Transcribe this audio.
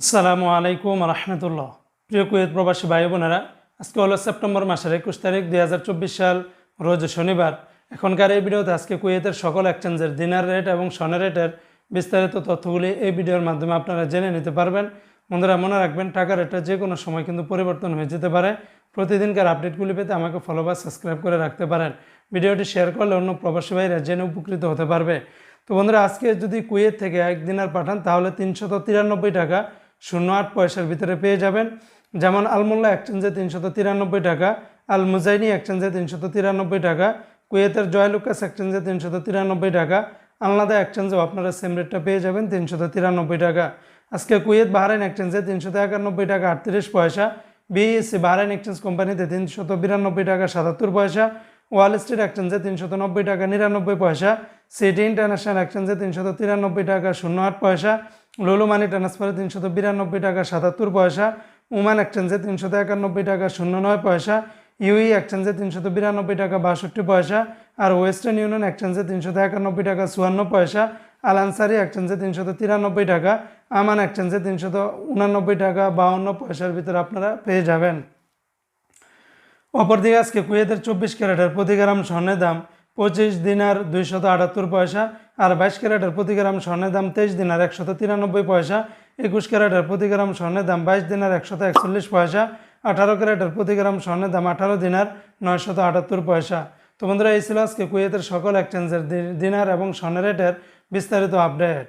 আসসালামু আলাইকুম রহমতুল্লাহ। প্রিয় কুয়েত প্রবাসী ভাই বোনেরা, আজকে হলো সেপ্টেম্বর মাসের একুশ তারিখ দুই হাজার চব্বিশ সাল, রোজ শনিবার। এখনকার এই ভিডিওতে আজকে কুয়েতের সকল এক্সচেঞ্জের দিনার রেট এবং সনের রেটের বিস্তারিত তথ্যগুলি এই ভিডিওর মাধ্যমে আপনারা জেনে নিতে পারবেন। বন্ধুরা, মনে রাখবেন টাকা রেটটা যে কোনো সময় কিন্তু পরিবর্তন হয়ে যেতে পারে। প্রতিদিনকার আপডেটগুলি পেতে আমাকে ফলো বা সাবস্ক্রাইব করে রাখতে পারেন। ভিডিওটি শেয়ার করলে অন্য প্রবাসী ভাইরা জেনে উপকৃত হতে পারবে। তো বন্ধুরা, আজকে যদি কুয়েত থেকে এক দিনার পাঠান, তাহলে তিনশত তিরানব্বই টাকা শূন্য আট পয়সার ভিতরে পেয়ে যাবেন। যেমন আলমোল্লা এক্সচেঞ্জে তিনশত তিরানব্বই টাকা আল মুজাইনি এক্সচেঞ্জে তিনশত তিরানব্বই টাকা, কুয়েতের জয়লুকাস এক্সচেঞ্জে তিনশত তিরানব্বই টাকা, আলনাদা এক্সচেঞ্জেও আপনারা সেম রেটটা পেয়ে যাবেন, তিনশত তিরানব্বই টাকা। আজকে কুয়েত বাহরাইন এক্সচেঞ্জে তিনশত একানব্বই টাকা আটত্রিশ পয়সা, বিএসসি বাহরাইন এক্সচেঞ্জ কোম্পানিতে তিনশত বিরানব্বই টাকা সাতাত্তর পয়সা, ওয়াল স্ট্রিট এক্সচেঞ্জে তিনশত নব্বই টাকা নিরানব্বই পয়সা, সিটি ইন্টারন্যাশনাল এক্সচেঞ্জে তিনশত তিরানব্বই টাকা শূন্য আট পয়সা লুলু মানি ট্রান্সফারে তিনশত বিরানব্বই টাকা, সাতাত্তর পয়সা। উমান এক্সচেঞ্জে তিনশত একানব্বই টাকা শূন্য নয় পয়সা। ইউই এক্সচেঞ্জে তিনশত বিরানব্বই টাকা, বাষট্টি পয়সা। আর ওয়েস্টার্ন ইউনিয়ন এক্সচেঞ্জে তিনশত একানব্বই টাকা, চুয়ান্ন পয়সা। আল আনসারি এক্সচেঞ্জে তিনশত তিরানব্বই টাকা। আমান এক্সচেঞ্জে তিনশত উনানব্বই টাকা, বাউন্ন পয়সার ভিতরে আপনারা পেয়ে যাবেন। অপরদিকে আজকে কুয়েতের চব্বিশ ক্যারেটের প্রতি গ্রাম স্বর্ণের দাম পঁচিশ দিনার দুইশত আটাত্তর পয়সা। আর বাইশ ক্যারেটের প্রতি গ্রাম স্বর্ণের দাম তেইশ দিনার একশত তিরানব্বই পয়সা, একুশ ক্যারেটের প্রতি গ্রাম স্বর্ণের দাম বাইশ দিনার একশত একচল্লিশ পয়সা, আঠারো ক্যারেটের প্রতি গ্রাম স্বর্ণের দাম আঠারো দিনার নয়শত আটাত্তর পয়সা। তো বন্ধুরা, এই ছিল আজকে কুয়েতের সকল এক্সচেঞ্জের দিনার এবং স্বর্ণের রেটের বিস্তারিত আপডেট